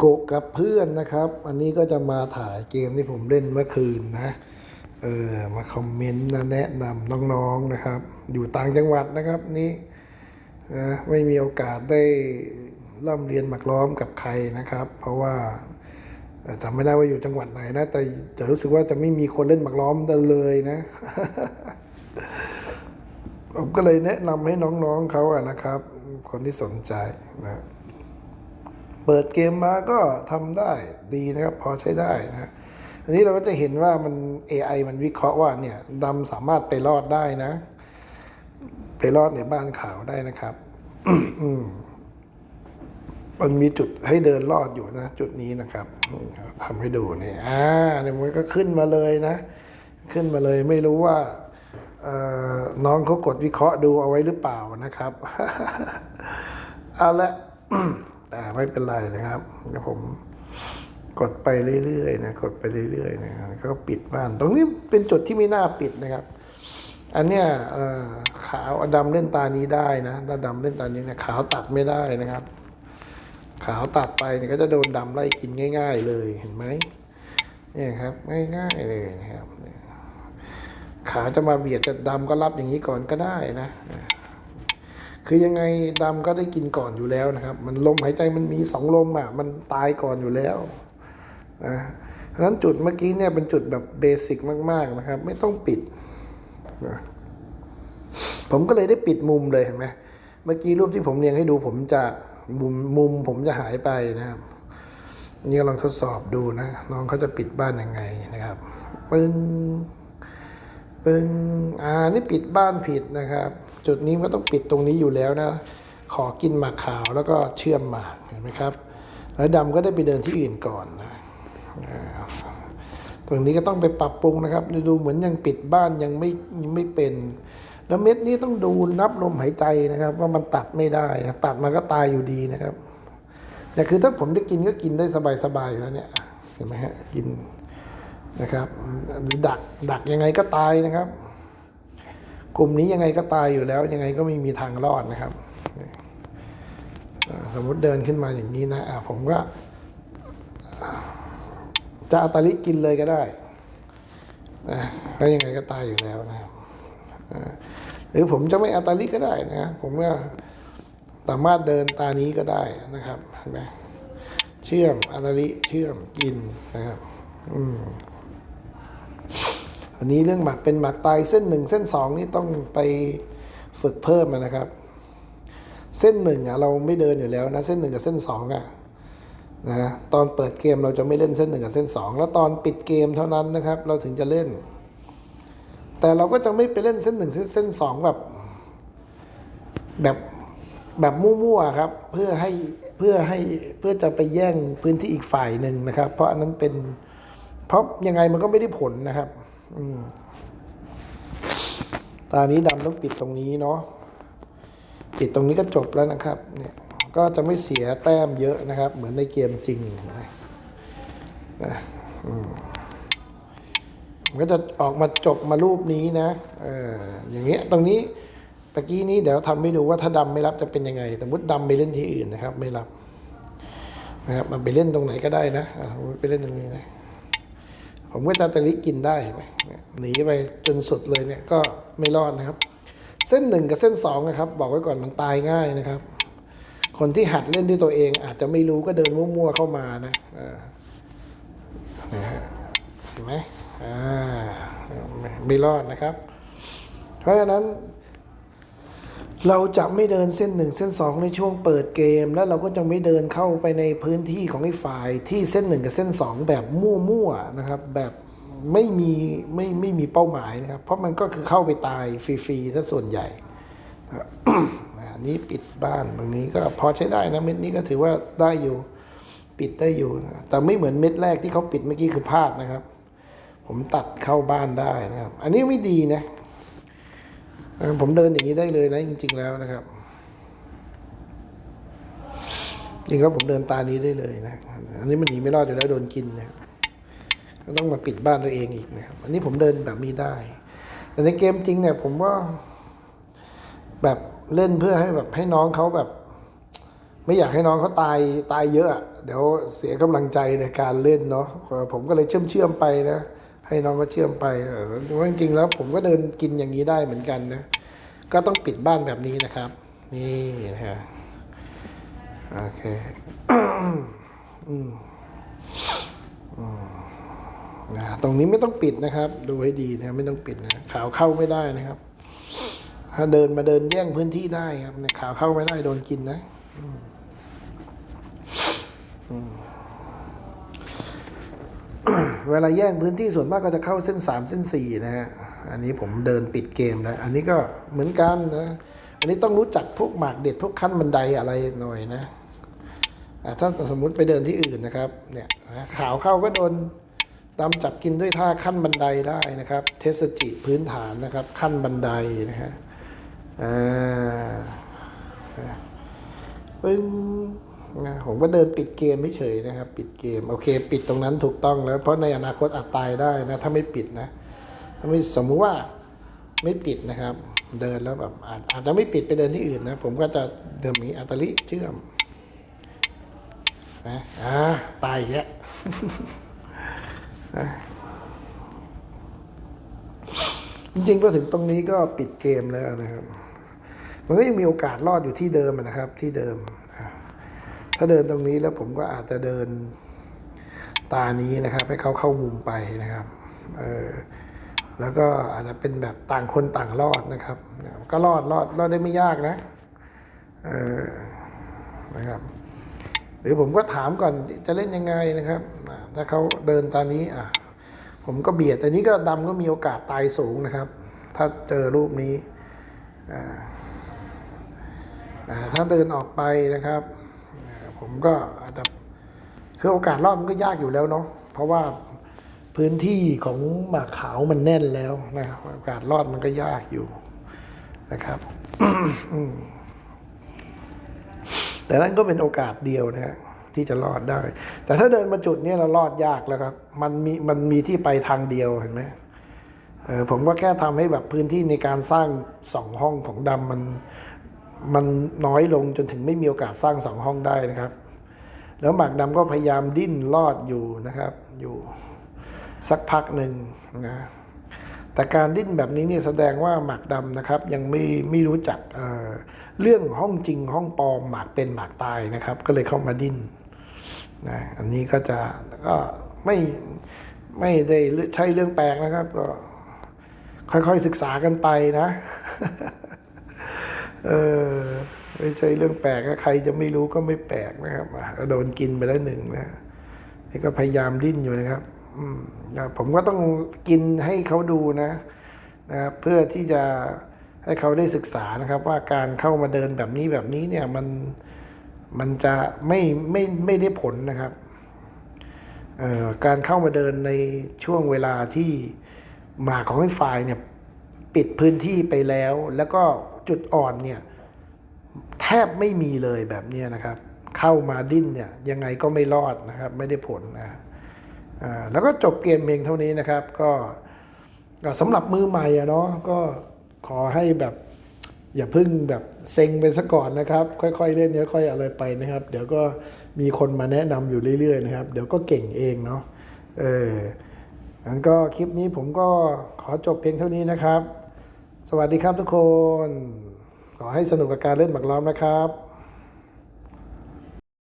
โกะกับเพื่อนนะครับ อันนี้ก็จะมาถ่ายเกมที่ผมเล่นเมื่อคืนนะ เออ มาคอมเมนต์นะแนะนำน้องๆนะครับ อยู่ต่างจังหวัดนะครับนี่นะไม่มีโอกาสได้ร่ำเรียนหมักล้อมกับใครนะครับ เพราะว่าจำไม่ได้ว่าอยู่จังหวัดไหนนะ แต่จะรู้สึกว่าจะไม่มีคนเล่นหมักล้อมเลยนะ ผมก็เลยแนะนำให้น้องๆเขาอะนะครับ คนที่สนใจนะ เปิดเกมมาก็ทำได้ดีนะครับ พอใช้ได้นะอันนี้เราก็จะเห็นว่ามัน AI มันวิเคราะห์ว่าเนี่ยดำสามารถไปรอดได้นะ ไปรอดในบ้านขาวได้นะครับมันมีจุดให้เดินรอดอยู่นะ จุดนี้นะครับทำให้ดูเนี่ยอ่าเนี่ยมันก็ขึ้นมาเลยนะ ขึ้นมาเลยไม่รู้ว่าน้องเขากดวิเคราะห์ดูเอาไว้หรือเปล่านะครับ เอาละ แต่ไม่เป็นไรนะครับเดี๋ยวผมกดไปเรื่อยๆนะกดไปเรื่อยๆนะก็ปิดบ้าน ตรงนี้เป็นจุดที่ไม่น่าปิดนะครับ อันเนี้ยขาวอดำเล่นตานี้ได้นะถ้าดำเล่นตานี้เนี่ยขาวตัดไม่ได้นะครับ ขาวตัดไปเนี่ยก็จะโดนดำไล่กินง่าย ๆ เลยเห็นไหมเนี่ยครับง่าย ๆเลยนะครับ ขาวจะมาเบียดกับดำก็รับอย่างนี้ก่อนก็ได้นะ คือยังไงดำก็ได้กินก่อนอยู่แล้วนะครับ มันลมหายใจมันมีสองลมอะมันตายก่อนอยู่แล้วนะเพราะฉะนั้นจุดเมื่อกี้เนี่ยเป็นจุดแบบเบสิกมาก ๆนะครับ ไม่ต้องปิดนะผมก็เลยได้ปิดมุมเลยเห็นไหมเมื่อกี้รูปที่ผมเรียงให้ดูผมจะมุมมุมผมจะหายไปนะครับ นี่ลองทดสอบดูนะน้องเขาจะปิดบ้านยังไงนะครับปึ้งปึ้งอ่านี่ปิดบ้านผิดนะครับ จุดนี้ก็ต้องปิดตรงนี้อยู่แล้วนะ ขอกินหมากขาวแล้วก็เชื่อมหมากเห็นไหมครับ แล้วดำก็ได้ไปเดินที่อื่นก่อนนะตรงนี้ก็ต้องไปปรับปรุงนะครับ ดูเหมือนยังปิดบ้านยังไม่ยังไม่เป็น แล้วเม็ดนี้ต้องดูนับลมหายใจนะครับ ว่ามันตัดไม่ได้นะตัดมันก็ตายอยู่ดีนะครับแต่คือถ้าผมได้กินก็กินได้สบายๆอยู่แล้วเนี่ยเห็นไหมฮะกินนะครับหรือดักดักยังไงก็ตายนะครับ กลุ่มนี้ยังไงก็ตายอยู่แล้ว ยังไงก็ไม่มีทางรอดนะครับ สมมติเดินขึ้นมาอย่างนี้นะะผมก็ จะอัตลิกินเลยก็ได้นะก็ยังไงก็ตายอยู่แล้วนะครับหรือผมจะไม่อัตลิก็ได้นะผมก็สามารถเดินตานี้ก็ได้นะครับเห็นไหมเชื่อมอัตลิเชื่อมกินนะครับ อืม อันนี้เรื่องหมักเป็นหมักตายเส้นหนึ่งเส้นสองนี่ต้องไปฝึกเพิ่มนะครับ เส้นหนึ่งอะเราไม่เดินอยู่แล้วนะเส้นหนึ่งกับเส้นสองอะนะตอนเปิดเกมเราจะไม่เล่นเส้นหนึ่งกับเส้นสองแล้วตอนปิดเกมเท่านั้นนะครับ เราถึงจะเล่น แต่เราก็จะไม่ไปเล่นเส้นหนึ่งเส้นสองแบบ แบบแบบมั่วๆครับ เพื่อให้เพื่อให้เพื่อจะไปแย่งพื้นที่อีกฝ่ายหนึ่งนะครับ เพราะอันนั้นเป็นเพราะยังไงมันก็ไม่ได้ผลนะครับ ตานี้ดำต้องปิดตรงนี้เนาะ ปิดตรงนี้ก็จบแล้วนะครับ เนี่ย ก็จะไม่เสียแต้มเยอะนะครับ เหมือนในเกมจริงนะนะอืมมันก็จะออกมาจบมารูปนี้นะ เออ อย่างเงี้ย ตรงนี้ตะกี้นี้เดี๋ยวทำให้ดูว่าถ้าดำไม่รับจะเป็นยังไง สมมติดำไปเล่นที่อื่นนะครับ ไม่รับนะครับมันไปเล่นตรงไหนก็ได้นะไปเล่นตรงนี้นะ ผมก็จะตะลิกินได้เห็นไหมหนีไปจนสุดเลยเนี่ยก็ไม่รอดนะครับ เส้นหนึ่งกับเส้นสองนะครับ บอกไว้ก่อนมันตายง่ายนะครับ คนที่หัดเล่นด้วยตัวเอง อาจจะไม่รู้ก็เดินมั่วๆเข้ามานะเห็นไหมอ่าไม่รอดนะครับ เพราะฉะนั้น เราจะไม่เดินเส้นหนึ่งเส้นสองในช่วงเปิดเกม แล้วเราก็จะไม่เดินเข้าไปในพื้นที่ของไอ้ฝ่ายที่เส้นหนึ่งกับเส้นสองแบบมั่วๆนะครับ แบบไม่มีไม่ไม่มีเป้าหมายนะครับ เพราะมันก็คือเข้าไปตายฟรีๆซะส่วนใหญ่อันนี้ปิดบ้านตรงนี้ก็พอใช้ได้นะเม็ดนี้ก็ถือว่าได้อยู่ปิดได้อยู่นะแต่ไม่เหมือนเม็ดแรกที่เขาปิดเมื่อกี้คือพลาดนะครับ ผมตัดเข้าบ้านได้นะครับ อันนี้ไม่ดีนะ ผมเดินอย่างนี้ได้เลยนะจริง ๆ แล้วนะครับจริงแล้วผมเดินตานี้ได้เลยนะ อันนี้มันหนีไม่รอดอยู่แล้วโดนกินนะครับก็ต้องมาปิดบ้านตัวเองอีกนะครับ อันนี้ผมเดินแบบนี้ได้ แต่ในเกมจริงเนี่ย ผมว่าแบบเล่นเพื่อให้แบบให้น้องเขาแบบ ไม่อยากให้น้องเขาตายตายเยอะ เดี๋ยวเสียกำลังใจในการเล่นเนาะผมก็เลยเชื่อมเชื่อมไปนะ ให้น้องก็เชื่อมไปเออเพราะจริงๆแล้วผมก็เดินกินอย่างนี้ได้เหมือนกันนะ ก็ต้องปิดบ้านแบบนี้นะครับ นี่นะฮะโอเคอืมอืมนะตรงนี้ไม่ต้องปิดนะครับ ดูให้ดีนะไม่ต้องปิดนะขาวเข้าไม่ได้นะครับ ถ้าเดินมาเดินแย่งพื้นที่ได้ครับเนี่ยขาวเข้าไม่ได้โดนกินนะอืมอืม เวลาแย่งพื้นที่ส่วนมากก็จะเข้าเส้นสามเส้นสี่นะฮะ อันนี้ผมเดินปิดเกมแล้วอันนี้ก็เหมือนกันนะ อันนี้ต้องรู้จักพวกหมากเด็ดพวกขั้นบันไดอะไรหน่อยนะอะถ้าสมมุติไปเดินที่อื่นนะครับ เนี่ยขาวเข้าก็โดนตามจับกินด้วยท่าขั้นบันไดได้นะครับ เทสจิพื้นฐานนะครับ ขั้นบันไดนะฮะอ่าปึ้ง นะผมก็เดินปิดเกมไม่เฉยนะครับ ปิดเกม โอเค ปิดตรงนั้นถูกต้องแล้ว เพราะในอนาคตอาจตายได้นะ ถ้าไม่ปิดนะ ถ้าไม่สมมุติว่าไม่ปิดนะครับ เดินแล้วแบบอาจอาจจะไม่ปิดไปเดินที่อื่นนะ ผมก็จะเดิมนี้อัตลิเชื่อมนะอ่าตายอีกแล้วจริงๆก็ถึงตรงนี้ก็ปิดเกมแล้วนะครับ มันก็ยังมีโอกาสรอดอยู่ที่เดิมนะครับ ที่เดิม ถ้าเดินตรงนี้แล้วผมก็อาจจะเดินตานี้นะครับ ให้เขาเข้ามุมไปนะครับเออแล้วก็อาจจะเป็นแบบต่างคนต่างรอดนะครับ ก็รอดรอดรอดได้ไม่ยากนะเออนะครับ หรือผมก็ถามก่อนจะเล่นยังไงนะครับ ถ้าเขาเดินตานี้อะผมก็เบียดอันนี้ก็ดำก็มีโอกาสตายสูงนะครับ ถ้าเจอรูปนี้อ่าถ้าเดินออกไปนะครับ ผมก็อาจจะคือโอกาสรอดมันก็ยากอยู่แล้วเนาะเพราะว่าพื้นที่ของหมากขาวมันแน่นแล้วนะครับโอกาสรอดมันก็ยากอยู่นะครับแต่นั่นก็เป็นโอกาสเดียวนะฮะที่จะรอดได้ แต่ถ้าเดินมาจุดนี้เรารอดยากแล้วครับ มันมีมันมีที่ไปทางเดียวเห็นไหมเออผมก็แค่ทำให้แบบพื้นที่ในการสร้างสองห้องของดำมัน มันน้อยลงจนถึงไม่มีโอกาสสร้างสองห้องได้นะครับ แล้วหมากดำก็พยายามดิ้นรอดอยู่นะครับ อยู่สักพักหนึ่งนะแต่การดิ้นแบบนี้เนี่ยแสดงว่าหมากดำนะครับ ยังไม่ไม่รู้จักเอ่อเรื่องห้องจริงห้องปลอมหมากเป็นหมากตายนะครับ ก็เลยเข้ามาดิ้นนะอันนี้ก็จะก็ไม่ไม่ได้ใช่เรื่องแปลกนะครับ ก็ค่อยๆศึกษากันไปนะ เออไม่ใช่เรื่องแปลกนะใครจะไม่รู้ก็ไม่แปลกนะครับโดนกินไปแล้วหนึ่งนะนี่ก็พยายามดิ้นอยู่นะครับอืมผมก็ต้องกินให้เขาดูนะนะครับเพื่อที่จะให้เขาได้ศึกษานะครับ ว่าการเข้ามาเดินแบบนี้แบบนี้เนี่ยมันมันจะไม่ไม่ไม่ได้ผลนะครับเอ่อการเข้ามาเดินในช่วงเวลาที่หมาของไอ้ฝ่ายเนี่ยปิดพื้นที่ไปแล้ว แล้วก็ จุดอ่อนเนี่ยแทบไม่มีเลยแบบนี้นะครับ เข้ามาดิ้นเนี่ยยังไงก็ไม่รอดนะครับ ไม่ได้ผลนะอ่าแล้วก็จบเกมเพียงเท่านี้นะครับ ก็สำหรับมือใหม่อะเนาะก็ขอให้แบบอย่าพึ่งแบบเซ็งไปซะก่อนนะครับ ค่อยๆเล่นเนี้ยค่อยอะไรไปนะครับ เดี๋ยวก็มีคนมาแนะนำอยู่เรื่อยๆนะครับ เดี๋ยวก็เก่งเองเนาะเอองั้นก็คลิปนี้ผมก็ขอจบเพียงเท่านี้นะครับ สวัสดีครับทุกคน ขอให้สนุกกับการเล่นหมากล้อมนะครับ